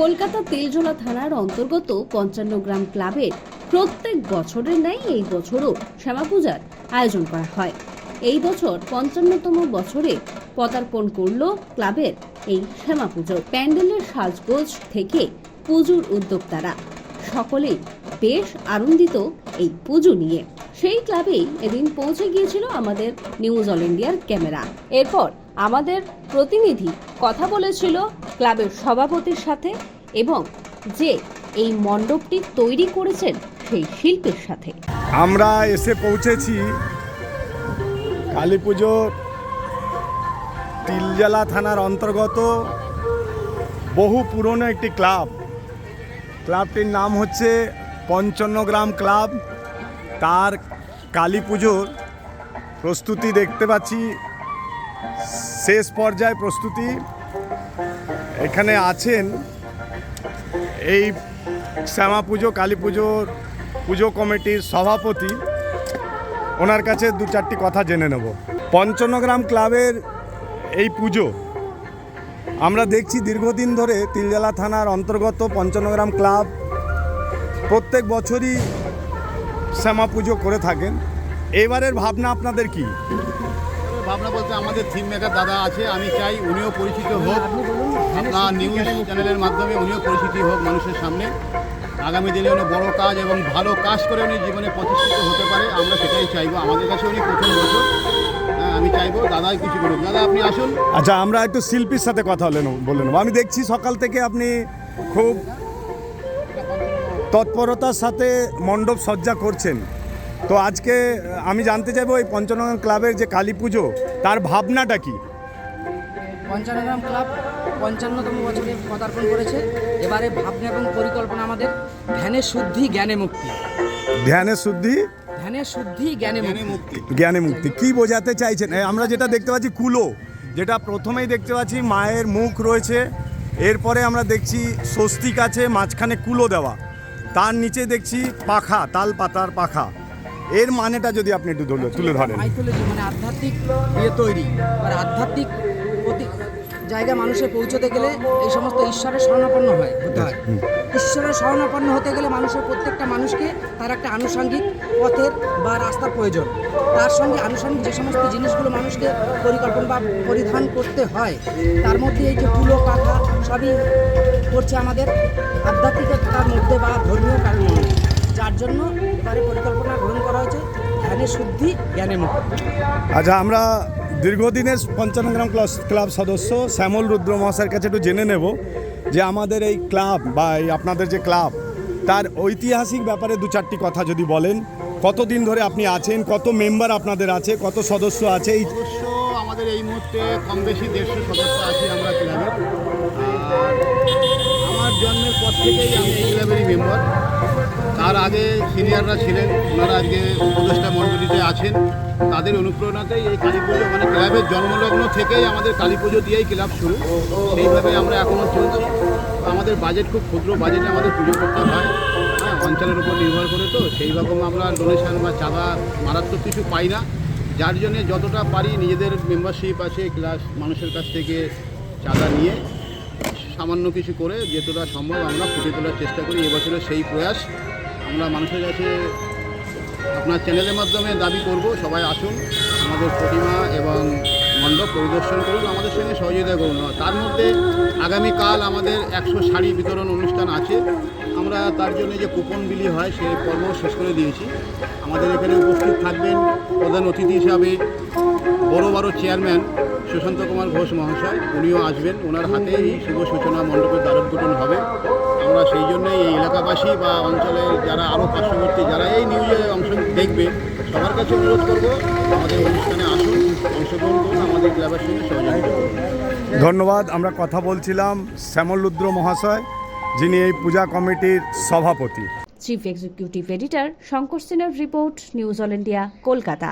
কলকাতা তেলজোলা থানার অন্তর্গত পঞ্চান্ন গ্রাম ক্লাবের প্রত্যেক বছরের ন্যায় এই বছরও শ্যামা পূজার আয়োজন করা হয়। এই বছর পঞ্চান্নতম বছরে পদার্পণ করল ক্লাবের এই শ্যামা পুজো। প্যান্ডেলের সাজগোজ থেকে পুজোর উদ্যোক্তারা। সকলেই বেশ আনন্দিত এই পুজো নিয়ে। সেই ক্লাবেই এদিন পৌঁছে গিয়েছিল আমাদের নিউজ অল ইন্ডিয়ার ক্যামেরা। এরপর আমাদের প্রতিনিধি কথা বলেছিল ক্লাবের সভাপতির সাথে এবং যে এই মণ্ডপটি তৈরি করেছেন সেই শিল্পের সাথে। আমরা এসে পৌঁছেছি কালী পুজোর তিলজেলা থানার অন্তর্গত বহু পুরনো একটি ক্লাব। ক্লাবটির নাম হচ্ছে পঞ্চন্নগ্রাম ক্লাব। তার কালী পুজোর প্রস্তুতি দেখতে পাচ্ছি। শেষ পর্যায়ে প্রস্তুতি এখানে আছেন এই শ্যামা পুজো, কালী পুজোর পুজো কমিটির সভাপতি। ওনার কাছে দু চারটি কথা জেনে নেব। পঞ্চনগ্রাম ক্লাবের এই পুজো আমরা দেখছি দীর্ঘদিন ধরে তিলজেলা থানার অন্তর্গত পঞ্চনগ্রাম ক্লাব। প্রত্যেক বছরই শ্যামা পুজো করে থাকেন। এবারের ভাবনা আপনাদের কি? ভাবনা বলতে আমাদের থিম মেকার দাদা আছে, আমি চাই উনিও পরিচিত হোক। আপনার নিউজ চ্যানেলের মাধ্যমে উনিও পরিচিতি হোক মানুষের সামনে। আগামী দিনে উনি বড় কাজ এবং ভালো কাজ করে উনি জীবনে প্রতিষ্ঠিত হতে পারে, আমরা সেটাই চাইব। আমাদের কাছে উনি প্রথম বছর। হ্যাঁ আমি চাইব দাদাই কিছু করুক দাদা, আপনি আসুন। আচ্ছা আমরা একটু শিল্পীর সাথে কথা বলে নেব। বলে আমি দেখছি সকাল থেকে আপনি খুব তৎপরতার সাথে মণ্ডপ সজ্জা করছেন। তো আজকে আমি জানতে চাইব এই পঞ্চনগর ক্লাবের যে কালী পুজো তার ভাবনাটা কি? পঞ্চান্নগ্রাম ক্লাব পঞ্চান্নতম বছরে পদার্পণ করেছে। এবারে ভাবনা এবং পরিকল্পনা আমাদের ধ্যানে শুদ্ধি জ্ঞানে মুক্তি। ধ্যানের শুদ্ধি? ধ্যানে শুদ্ধি জ্ঞানে মুক্তি। জ্ঞানে মুক্তি। কি বোঝাতে চাইছেন? আমরা যেটা দেখতে পাচ্ছি কুলো যেটা প্রথমেই দেখতে পাচ্ছি মায়ের মুখ রয়েছে। এরপরে আমরা দেখছি স্বস্তিক আছে মাঝখানে কুলো দেওয়া। তার নিচে দেখছি পাখা তাল পাতার পাখা। এর মানেটা যদি আপনি একটু তুলে তুলে ধরেন। মাইথোলজি মানে আধ্যাত্মিক ইয়ে তৈরি। আর আধ্যাত্মিক জায়গায় মানুষে পৌঁছতে গেলে এই সমস্ত ঈশ্বরের শরণাপন্ন হয় হতে হয়। ঈশ্বরের শরণাপন্ন হতে গেলে মানুষের প্রত্যেকটা মানুষকে তার একটা আনুষঙ্গিক পথের বা রাস্তার প্রয়োজন। তার সঙ্গে আনুষঙ্গিক যে সমস্ত জিনিসগুলো মানুষকে পরিকল্পনা বা পরিধান করতে হয় তার মধ্যে এই যে তুলো পাখা সবই করছে আমাদের আধ্যাত্মিকতার মধ্যে বা ধর্মীয় কারণ। যার জন্য পরিকল্পনা গ্রহণ করা হয়েছে শুদ্ধি মুক্তি। আচ্ছা আমরা দীর্ঘদিনের পঞ্চানগ্রাম ক্লাব ক্লাব সদস্য শ্যামল রুদ্র মহাশয়ের কাছে একটু জেনে নেব যে আমাদের এই ক্লাব বা এই আপনাদের যে ক্লাব, তার ঐতিহাসিক ব্যাপারে দু চারটি কথা যদি বলেন। কতদিন ধরে আপনি আছেন, কত মেম্বার আপনাদের আছে, কত সদস্য আছে, এই আমাদের এই মুহূর্তে কম বেশি দেড়শো সদস্য আছি আমরা ক্লাবের আমার জন্মের পর থেকেই আমি এই ক্লাবেরই মেম্বার তার আগে সিনিয়ররা ছিলেন, ওনারা আজকে উপদেষ্টা মণ্ডলীতে আছেন। তাদের অনুপ্রেরণাতেই এই কালী পুজো মানে ক্লাবের জন্মলগ্ন থেকেই আমাদের কালী পুজো দিয়েই ক্লাব শুরু। সেইভাবে আমরা এখনও চলছি। আমাদের বাজেট খুব ক্ষুদ্র বাজেটে আমাদের পুজো করতে হয়। হ্যাঁ অঞ্চলের উপর নির্ভর করে তো। সেইভাবে আমরা ডোনেশন বা চাঁদা মারাত্মক কিছু পাই না। যার জন্যে যতটা পারি নিজেদের মেম্বারশিপ আছে ক্লাস মানুষের কাছ থেকে চাঁদা নিয়ে সামান্য কিছু করে যতটা সম্ভব আমরা ফুটে তোলার চেষ্টা করি। এবছরের সেই প্রয়াস আমরা মানুষের কাছে আপনার চ্যানেলের মাধ্যমে দাবি করব। সবাই আসুন, আমাদের প্রতিমা এবং মণ্ডপ পরিদর্শন করুন আমাদের সঙ্গে সহযোগিতা করুন। তার মধ্যে আগামীকাল আমাদের একশো শাড়ি বিতরণ অনুষ্ঠান আছে। আমরা তার জন্য যে কুপন বিলি হয় সেই পর্ব শেষ করে দিয়েছি। আমাদের এখানে উপস্থিত থাকবেন প্রধান অতিথি হিসাবে বড় বড় চেয়ারম্যান সুশান্ত কুমার ঘোষ মহাশয়। উনিও আসবেন। ওনার হাতে এই শুভ সূচনা মণ্ডপের দ্বারোদ্ঘাটন হবে। আমরা সেই জন্যই এই এলাকাবাসী বা অঞ্চলের যারা আরও পার্শ্ববর্তী, যারা এই নিউজে অংশ দেখবে। সবার কাছে অনুরোধ করব আমাদের অনুষ্ঠানে আসুন অংশগ্রহণ করুন আমাদের ক্লাবের সঙ্গে সহযোগিতা ধন্যবাদ আমরা কথা বলছিলাম শ্যামল রুদ্র মহাশয় যিনি এই পূজা কমিটির সভাপতি। চিফ এক্সিকিউটিভ এডিটর শঙ্কর সিনহার report news all India Kolkata